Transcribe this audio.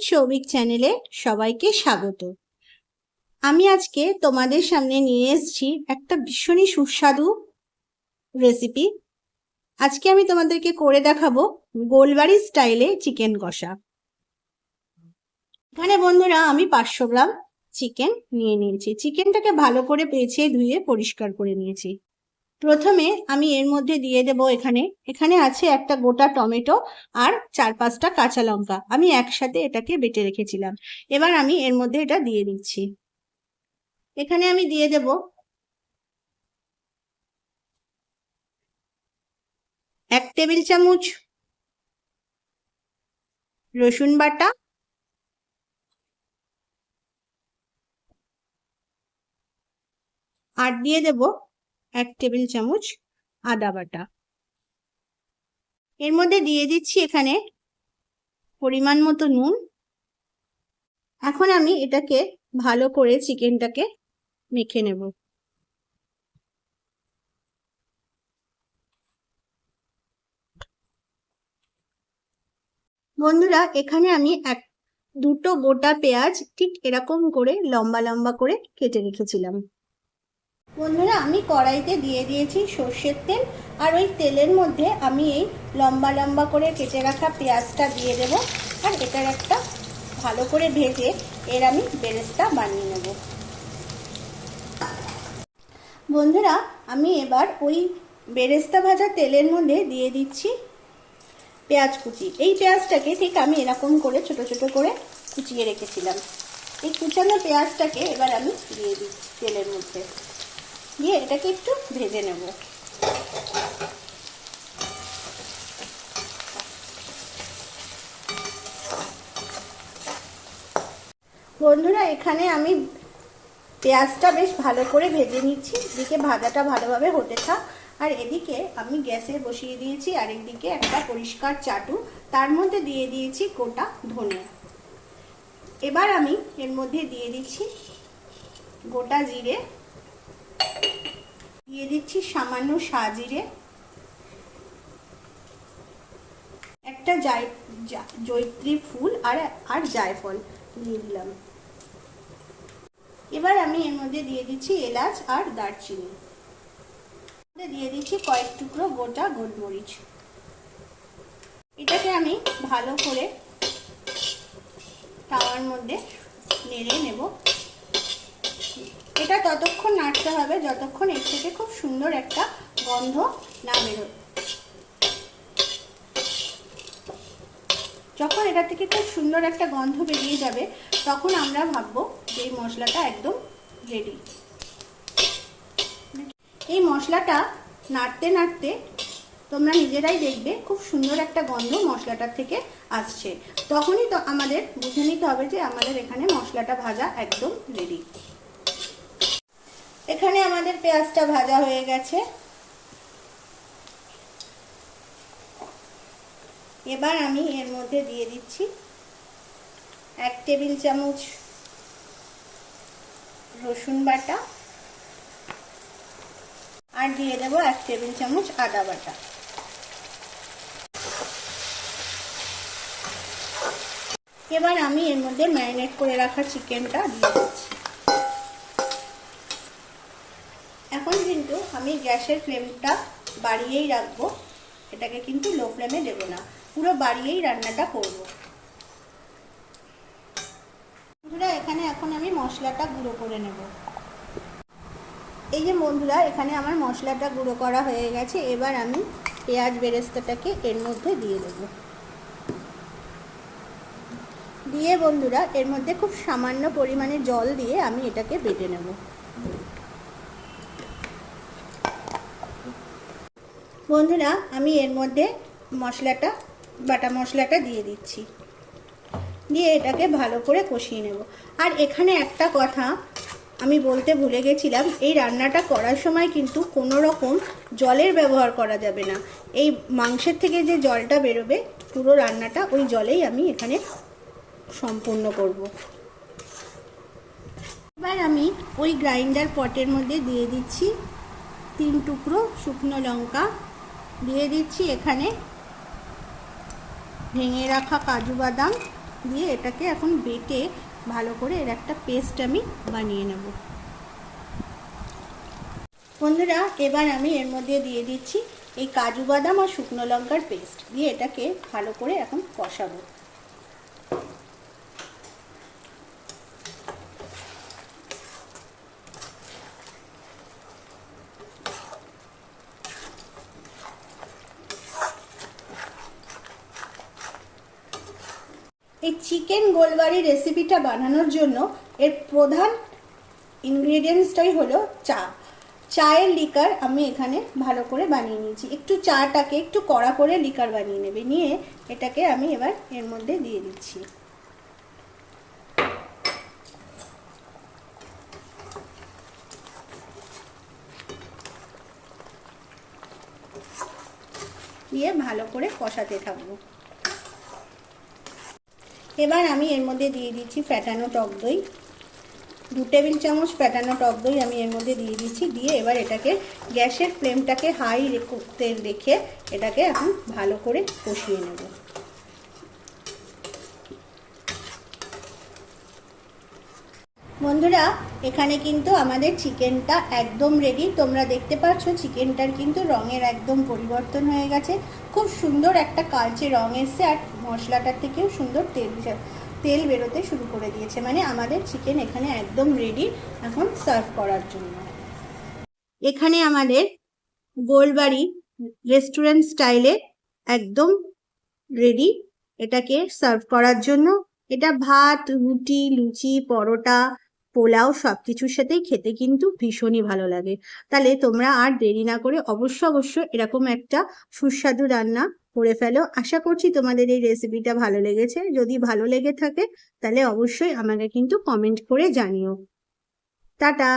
With Souvik চ্যানেলে সবাইকে স্বাগত। আমি আজকে তোমাদের সামনে নিয়ে এসেছি একটা ভীষণই সুস্বাদু রেসিপি আজকে আমি তোমাদেরকে করে দেখাবো গোলবাড়ি স্টাইলে চিকেন কষা। এখানে বন্ধুরা আমি পাঁচশো গ্রাম চিকেন নিয়ে নিয়েছি। চিকেনটাকে ভালো করে বেছে ধুয়ে পরিষ্কার করে নিয়েছি। প্রথমে আমি এর মধ্যে দিয়ে দেব এখানে। এখানে আছে একটা গোটা টমেটো আর চার পাঁচটা কাঁচা লঙ্কা। আমি একসাথে এটাকে বেটে রেখেছিলাম। এবার আমি এর মধ্যে এটা দিয়ে দিচ্ছি। এখানে আমি দিয়ে দেব এক টেবিল চামচ রসুন বাটা, আর দিয়ে দেব এক টেবিল চামচ আদা বাটা। এর মধ্যে দিয়ে দিচ্ছি এখানে পরিমাণ মতো নুন। এখন আমি এটাকে ভালো করে চিকেনটাকে মেখে নেব। বন্ধুরা, এখানে আমি এক, দুটো গোটা পেঁয়াজ ঠিক এরকম করে লম্বা লম্বা করে কেটে রেখেছিলাম। বন্ধুরা, আমি কড়াইতে দিয়ে দিয়েছি সর্ষের তেল, আর ওই তেলের মধ্যে আমি এই লম্বা লম্বা করে কেটে রাখা পেঁয়াজটা দিয়ে দেব, আর এটার একটা ভালো করে ভেজে এর আমি বেরেস্তা বানিয়ে নেব। বন্ধুরা, আমি এবার ওই বেরেস্তা ভাজা তেলের মধ্যে দিয়ে দিচ্ছি পেঁয়াজ কুচি। এই পেঁয়াজটাকে ঠিক আমি এরকম করে ছোট ছোট করে কুচিয়ে রেখেছিলাম। এই কুচানো পেঁয়াজটাকে এবার আমি দিয়ে দিচ্ছি তেলের মধ্যে। দিয়ে এটাকে একটু ভেজে নেব। বন্ধুরা, এখানে আমি পেঁয়াজটা বেশ ভালো করে ভেজে নিচ্ছি। এদিকে ভাজাটা ভালোভাবে হতে থাক। আর এদিকে আমি গ্যাসে বসিয়ে দিয়েছি আর একদিকে একটা পরিষ্কার চাটু। তার মধ্যে দিয়ে দিয়েছি গোটা ধনে এবার আমি এর মধ্যে দিয়ে দিচ্ছি গোটা জিরে। দিয়ে দিচ্ছি সামান্য সাজিরে। একটা জৈত্রী ফুল আর আর জায়ফল দিয়ে দিলাম এবার আমি এর মধ্যে দিয়ে দিচ্ছি এলাচ আর দারচিনি। দিয়ে দিচ্ছি কয়েক টুকরো গোটা গোলমরিচ। এটাকে আমি ভালো করে তাওয়ার মধ্যে নেড়ে নেব। এটা ততক্ষণ নাড়তে হবে যতক্ষণ এর থেকে খুব সুন্দর একটা গন্ধ না বেরোয়। যখন এটা থেকে খুব সুন্দর একটা গন্ধ বেরিয়ে যাবে, তখন আমরা ভাববো যে এই মশলাটা একদম রেডি এই মশলাটা নাড়তে নাড়তে তোমরা নিজেরাই দেখবে খুব সুন্দর একটা গন্ধ মশলাটার থেকে আসছে। তখনই তো আমাদের বুঝে নিতে হবে যে আমাদের এখানে মশলাটা ভাজা একদম রেডি এখানে আমাদের পেঁয়াজটা ভাজা হয়ে গেছে। এবার আমি এর মধ্যে দিয়ে দিচ্ছি এক টেবিল চামচ রসুন বাটা আর দিয়ে দেবো এক টেবিল চামচ আদা বাটা। এবার আমি এর মধ্যে ম্যারিনেট করে রাখা চিকেনটা দিয়ে দিচ্ছি। আমি গ্যাসের ফ্লেমটা বাড়িয়েই রাখব। এটাকে কিন্তু লো ফ্লেমে দেবো না। পুরো বাড়িয়েই রান্নাটা করব। বন্ধুরা, এখানে এখন আমি মশলাটা গুঁড়ো করে নেব। এই যে বন্ধুরা, এখানে আমার মশলাটা গুঁড়ো করা হয়ে গেছে। এবার আমি পেঁয়াজ বেরেস্তাটাকে এর মধ্যে দিয়ে দেব। দিয়ে বন্ধুরা, এর মধ্যে খুব সামান্য পরিমাণে জল দিয়ে আমি এটাকে বেটে নেব। বন্ধুরা, আমি এর মধ্যে মশলাটা, বাটা মশলাটা দিয়ে দিচ্ছি। দিয়ে এটাকে ভালো করে কষিয়ে নেব। আর এখানে একটা কথা আমি বলতে ভুলে গেছিলাম, এই রান্নাটা করার সময় কিন্তু কোনো রকম জলের ব্যবহার করা যাবে না। এই মাংসের থেকে যে জলটা বেরোবে, পুরো রান্নাটা ওই জলেই আমি এখানে সম্পূর্ণ করব। এবার আমি ওই গ্রাইন্ডার পটের মধ্যে দিয়ে দিচ্ছি তিন টুকরো শুকনো লঙ্কা দিয়ে দিচ্ছি এখানে। ভেঙে রাখা কাজু বাদাম দিয়ে এটাকে এখন বেটে ভালো করে এর একটা পেস্ট আমি বানিয়ে নেব। বন্ধুরা, এবার আমি এর মধ্যে দিয়ে দিচ্ছি এই কাজু বাদাম আর শুকনো লঙ্কার পেস্ট দিয়ে এটাকে ভালো করে এখন কষাবো এই চিকেন গোলবাড়ি রেসিপিটা বানানোর জন্য এর প্রধান ইনগ্রেডিয়েন্টসটাই হলো চা। চায়ের লিকার আমি এখানে ভালো করে বানিয়ে নিয়েছি। একটু চাটাকে একটু কড়া করে লিকার বানিয়ে নেবে। নিয়ে এটাকে আমি এবার এর মধ্যে দিয়ে দিচ্ছি। দিয়ে ভালো করে কষাতে থাকব। এবার আমি এর মধ্যে দিয়ে দিচ্ছি ফ্যাটানো টক দই। দু টেবিল চামচ ফ্যাটানো টক দই আমি এর মধ্যে দিয়ে দিচ্ছি। দিয়ে এবার এটাকে গ্যাসের ফ্লেমটাকে হাই করতে রেখে এটাকে এখন ভালো করে কষিয়ে নেব। বন্ধুরা, এখানে কিন্তু আমাদের চিকেনটা একদম রেডি তোমরা দেখতে পাচ্ছ চিকেনটার কিন্তু রঙের একদম পরিবর্তন হয়ে গেছে। খুব সুন্দর একটা কালচে রঙ এসছে আর মশলাটার থেকেও সুন্দর তেল তেল বেরোতে শুরু করে দিয়েছে। মানে আমাদের চিকেন এখানে একদম রেডি এখন সার্ভ করার জন্য। এখানে আমাদের গোলবাড়ি রেস্টুরেন্ট স্টাইলে একদম রেডি এটাকে সার্ভ করার জন্য। এটা ভাত, রুটি, লুচি, পরোটা পোলাও সব কিছুর সাথেই খেতে কিন্তু ভীষণই ভালো লাগে। তাহলে তোমরা আর দেরি না করে অবশ্য অবশ্য এরকম একটা সুস্বাদু রান্না করে ফেলো। আশা করছি তোমাদের এই রেসিপিটা ভালো লেগেছে। যদি ভালো লেগে থাকে, তাহলে অবশ্যই আমাকে কিন্তু কমেন্ট করে জানিও। টাটা!